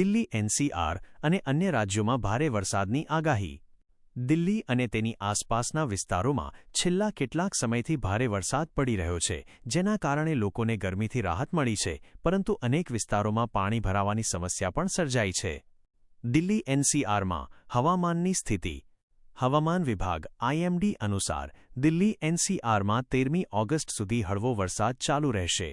Delhi NCR અને અન્ય રાજ્યોમાં ભારે વરસાદની આગાહી. દિલ્હી અને તેની આસપાસના વિસ્તારોમાં છેલ્લા કેટલાક સમયથી ભારે વરસાદ પડી રહ્યો છે, જેના કારણે લોકોને ગરમીથી રાહત મળી છે, પરંતુ અનેક વિસ્તારોમાં પાણી ભરાવાની સમસ્યા પણ સર્જાઈ છે. દિલ્હી એનસીઆરમાં હવામાનની સ્થિતિ. હવામાન વિભાગ આઈએમડી અનુસાર દિલ્હી એનસીઆરમાં તેરમી ઓગસ્ટ સુધી હળવો વરસાદ ચાલુ રહેશે.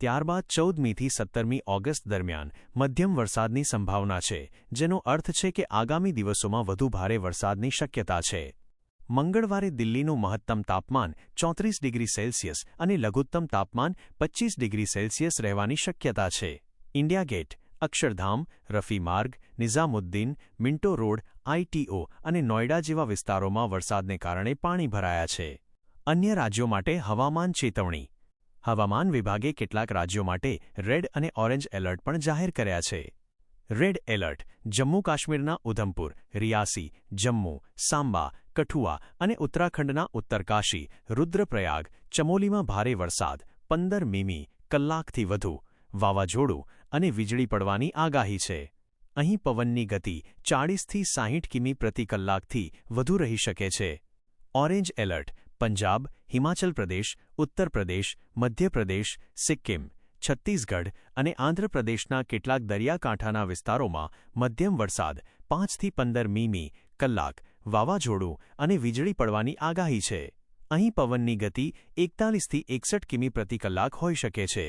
ત્યારબાદ ચૌદમીથી સત્તરમી ઓગસ્ટ દરમિયાન મધ્યમ વરસાદની સંભાવના છે, જેનો અર્થ છે કે આગામી દિવસોમાં વધુ ભારે વરસાદની શક્યતા છે. મંગળવારે દિલ્હીનું મહત્તમ તાપમાન ચોત્રીસ ડિગ્રી સેલ્સિયસ અને લઘુત્તમ તાપમાન પચ્ચીસ ડિગ્રી સેલ્સિયસ રહેવાની શક્યતા છે. ઇન્ડિયા ગેટ, અક્ષરધામ, રફી માર્ગ, નિઝામુદ્દીન, મિન્ટો રોડ આઈટીઓ અને નોઈડા જેવા વિસ્તારોમાં વરસાદને કારણે પાણી ભરાયા છે. અન્ય રાજ્યો માટે હવામાન ચેતવણી હવામાન વિભાગે કેટલાક રાજ્યો માટે રેડ અને ઓરેન્જ એલર્ટ પણ જાહેર કર્યા છે. રેડ એલર્ટ જમ્મુ કાશ્મીરના ઉધમપુર, રિયાસી, જમ્મુ, સાંબા, કઠુઆ અને ઉત્તરાખંડના ઉત્તરકાશી, રુદ્રપ્રયાગ, ચમોલીમાં ભારે વરસાદ, પંદર મીમી, કલાકથી વધુ, વાવાઝોડું અને વીજળી પડવાની આગાહી છે. અહીં પવનની ગતિ ચાળીસથી સાહીઠ કિમી પ્રતિ કલાકથી વધુ રહી શકે છે. ઓરેન્જ એલર્ટ પંજાબ હિમાચલ પ્રદેશ ઉત્તર પ્રદેશ મધ્યપ્રદેશ સિક્કિમ છત્તીસગઢ અને આંધ્રપ્રદેશના કેટલાક દરિયાકાંઠાના વિસ્તારોમાં મધ્યમ વરસાદ પાંચથી પંદર મીમી, કલાક, વાવાઝોડું અને વીજળી પડવાની આગાહી છે. અહીં પવનની ગતિ એકતાલીસથી એકસઠ કિમી પ્રતિ કલાક હોઈ શકે છે.